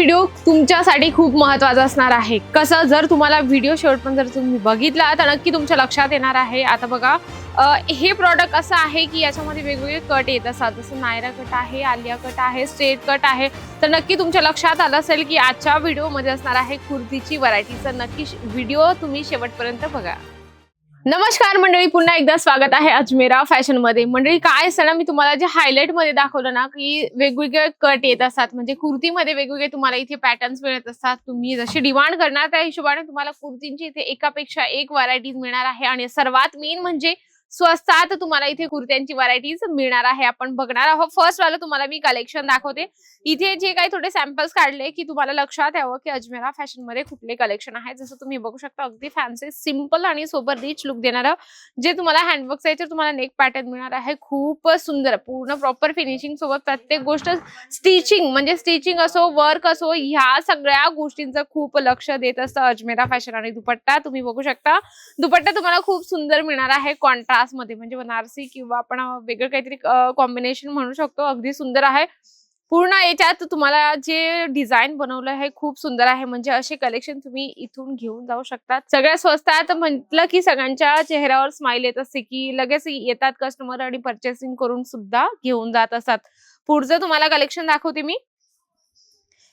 Video तुमच्यासाठी खूप महत्त्वाचा असणार आहे. कसं जर तुम्हाला व्हिडिओ शेवटपर्यंत जर तुम्ही बघितला तर नक्की तुमच्या लक्षात येणार आहे. आता बघा हे प्रॉडक्ट असं आहे की याच्यामध्ये वेगवेगळे कट येत असतात. जसं नायरा कट आहे आलिया कट आहे स्ट्रेट कट आहे. तर नक्की तुमच्या लक्षात आलं असेल की आजच्या व्हिडिओमध्ये असणार आहे कुर्तीची व्हरायटी तर नक्की व्हिडिओ तुम्ही शेवटपर्यंत बघा. नमस्कार मंडळी पुन्हा एकदा स्वागत आहे अजमेरा फॅशनमध्ये मंडळी काय असतं ना मी तुम्हाला जे हायलाइटमध्ये दाखवलं ना की वेगवेगळे कट येत असतात. म्हणजे कुर्तीमध्ये वेगवेगळे तुम्हाला इथे पॅटर्न्स मिळत असतात. तुम्ही जशी डिमांड करणार त्या हिशोबाने तुम्हाला कुर्तींची इथे एकापेक्षा एक व्हरायटीज मिळणार आहे. आणि सर्वात मेन म्हणजे स्वस्तात तुम्हाला इथे कुर्त्यांची व्हरायटीज मिळणार आहे. आपण बघणार आहोत. फर्स्ट वाला तुम्हाला मी कलेक्शन दाखवते. इथे जे काही थोडे सॅम्पल्स काढले की तुम्हाला लक्षात यावं की अजमेरा फॅशनमध्ये कुठले कलेक्शन आहे. जसं तुम्ही बघू शकता अगदी फॅन्सी सिंपल आणि सोबत रिच लुक देणारं जे तुम्हाला हँडवर्क याच्यावर तुम्हाला नेक पॅटर्न मिळणार आहे. खूप सुंदर पूर्ण प्रॉपर फिनिशिंग सोबत प्रत्येक गोष्ट स्टिचिंग म्हणजे स्टिचिंग असो वर्क असो ह्या सगळ्या गोष्टींचं खूप लक्ष देत असतं अजमेरा फॅशन आणि दुपट्टा. तुम्ही बघू शकता. दुपट्टा तुम्हाला खूप सुंदर मिळणार आहे. कॉन्ट्रास्ट ग्लासमध्ये म्हणजे बनारसी किंवा आपण वेगळं काहीतरी कॉम्बिनेशन म्हणू शकतो. अगदी सुंदर आहे. पूर्ण याच्यात तुम्हाला जे डिझाईन बनवलं आहे खूप सुंदर आहे. म्हणजे असे कलेक्शन तुम्ही इथून घेऊन जाऊ शकतात. सगळ्यात स्वस्तात म्हटलं की सगळ्यांच्या चेहऱ्यावर स्माइल येत असते की लगेच येतात कस्टमर आणि परचेसिंग करून सुद्धा घेऊन जात असतात. पुढचं तुम्हाला कलेक्शन दाखवते मी.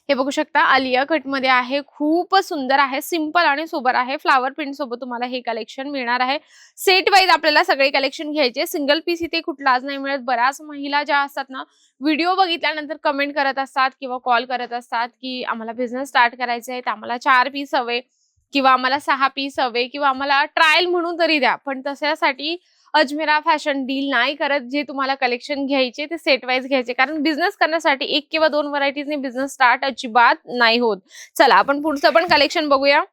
हे बघू शकता आलिया कटमध्ये आहे. खूप सुंदर आहे सिंपल आणि सोबर आहे. फ्लावर प्रिंट सोबत तुम्हाला हे कलेक्शन मिळणार आहे. सेट वाईज आपल्याला सगळे कलेक्शन घ्यायचे. सिंगल पीस इथे कुठलाच नाही मिळत. बऱ्याच महिला ज्या असतात ना व्हिडिओ बघितल्यानंतर कमेंट करत असतात किंवा कॉल करत असतात की आम्हाला बिझनेस स्टार्ट करायचा आहे तर आम्हाला चार पीस हवे किंवा आम्हाला सहा पीस हवे किंवा आम्हाला ट्रायल म्हणून तरी द्या. पण तशासाठी अजमेरा फॅशन डील नाही करत जे तुम्हाला कलेक्शन घ्यायचे ते सेट वाईज घ्यायचे. कारण बिझनेस करण्यासाठी एक किंवा दोन व्हरायटीजने बिझनेस स्टार्ट अजिबात नाही होत. चला आपण पुढचं पण कलेक्शन बघूया.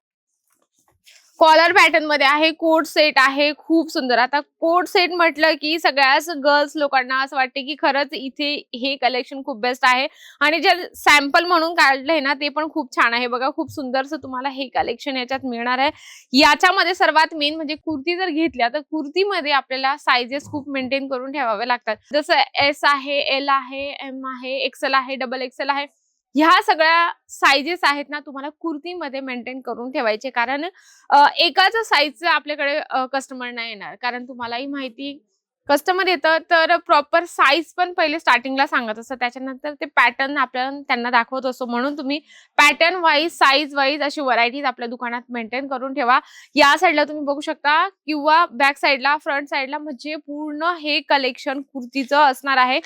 कॉलर पॅटर्नमध्ये आहे कोट सेट आहे खूप सुंदर. आता कोट सेट म्हटलं की सगळ्याच गर्ल्स लोकांना असं वाटते की खरंच इथे हे कलेक्शन खूप बेस्ट आहे. आणि जे सॅम्पल म्हणून काढलंय ना ते पण खूप छान आहे. बघा खूप सुंदरसं तुम्हाला हे कलेक्शन याच्यात मिळणार आहे. याच्यामध्ये सर्वात मेन म्हणजे कुर्ती जर घेतल्या तर कुर्तीमध्ये आपल्याला सायझेस खूप मेंटेन करून ठेवावे लागतात. जसं एस आहे एल आहे एम आहे एक्सेल आहे डबल एक्सेल आहे. ह्या सगळ्या साईजेस आहेत ना तुम्हाला कुर्तीमध्ये मेंटेन करून ठेवायचे. कारण एकाच साईजचं आपल्याकडे कस्टमर नाही येणार. कारण तुम्हालाही माहिती कस्टमर येतं तर प्रॉपर साईज पण पहिले स्टार्टिंगला सांगत असतं. त्याच्यानंतर ते पॅटर्न आपल्याला त्यांना दाखवत असतो. म्हणून तुम्ही पॅटर्न वाईज साईज वाईज अशी व्हरायटीज आपल्या दुकानात मेंटेन करून ठेवा. या साईडला तुम्ही बघू शकता किंवा बॅक साईडला फ्रंट साईडला म्हणजे पूर्ण हे कलेक्शन कुर्तीचं असणार आहे.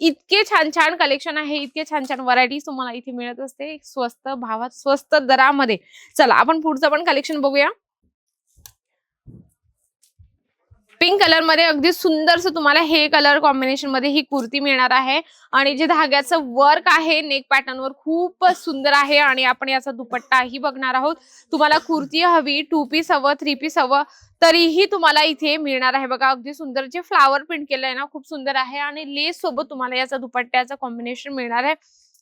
इतके छान छान कलेक्शन आहे इतके छान छान व्हरायटीज तुम्हाला इथे मिळत असते. स्वस्त भावात स्वस्त दरामध्ये. चला आपण पुढचं पण कलेक्शन बघूया. पिंक कलरमध्ये अगदी सुंदरसं तुम्हाला हे कलर कॉम्बिनेशनमध्ये ही कुर्ती मिळणार आहे. आणि जे धाग्याचं वर्क आहे नेक पॅटर्न वर खूप सुंदर आहे आणि आपण याचा दुपट्टाही बघणार आहोत. तुम्हाला कुर्ती हवी टू पीस हवं थ्री पीस हवं तरीही तुम्हाला इथे मिळणार आहे. बघा अगदी सुंदर जे फ्लावर प्रिंट केलंय ना खूप सुंदर आहे. आणि लेस सोबत तुम्हाला याचा दुपट्ट्याचं कॉम्बिनेशन मिळणार आहे.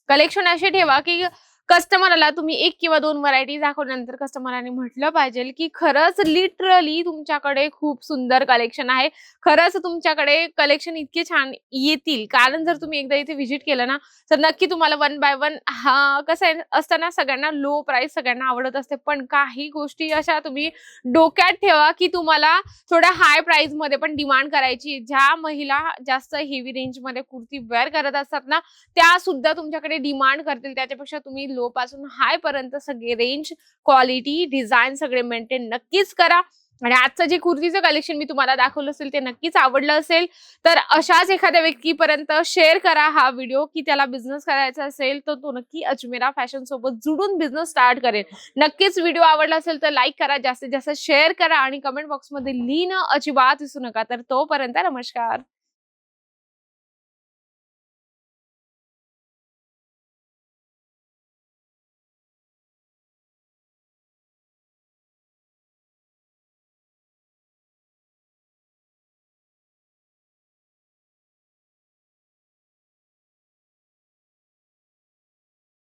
कलेक्शन असे ठेवा की कस्टमरला तुम्ही एक किंवा दोन व्हरायटी दाखवल्यानंतर कस्टमराने म्हटलं पाहिजे की खरंच लिटरली तुमच्याकडे खूप सुंदर कलेक्शन आहे. खरंच तुमच्याकडे कलेक्शन इतके छान येतील. कारण जर तुम्ही एकदा इथे व्हिजिट केलं ना तर नक्की तुम्हाला वन बाय वन हा कसं आहे असताना सगळ्यांना लो प्राइस सगळ्यांना आवडत असते. पण काही गोष्टी अशा तुम्ही डोक्यात ठेवा की तुम्हाला थोड्या हाय प्राइसमध्ये पण डिमांड करायची ज्या महिला जास्त हेवी रेंजमध्ये कुर्ती वेअर करत असतात ना त्या सुद्धा तुमच्याकडे डिमांड करतील. त्याच्यापेक्षा तुम्ही लो पासून हाय पर्यंत सगळे रेंज क्वालिटी डिझाईन सगळे मेंटेन नक्कीच करा. आणि आजचं जे कुर्तीचं कलेक्शन मी तुम्हाला दाखवलं असेल ते नक्कीच आवडलं असेल. तर अशाच एखाद्या व्यक्तीपर्यंत शेअर करा हा व्हिडिओ की त्याला बिझनेस करायचा असेल तर तो नक्की अजमेरा फॅशन सोबत जुडून बिझनेस स्टार्ट करेल. नक्कीच व्हिडिओ आवडला असेल तर लाईक करा जास्तीत जास्त शेअर करा. आणि कमेंट बॉक्समध्ये लिहिणं अजिबात विसरू नका. तर तोपर्यंत नमस्कार.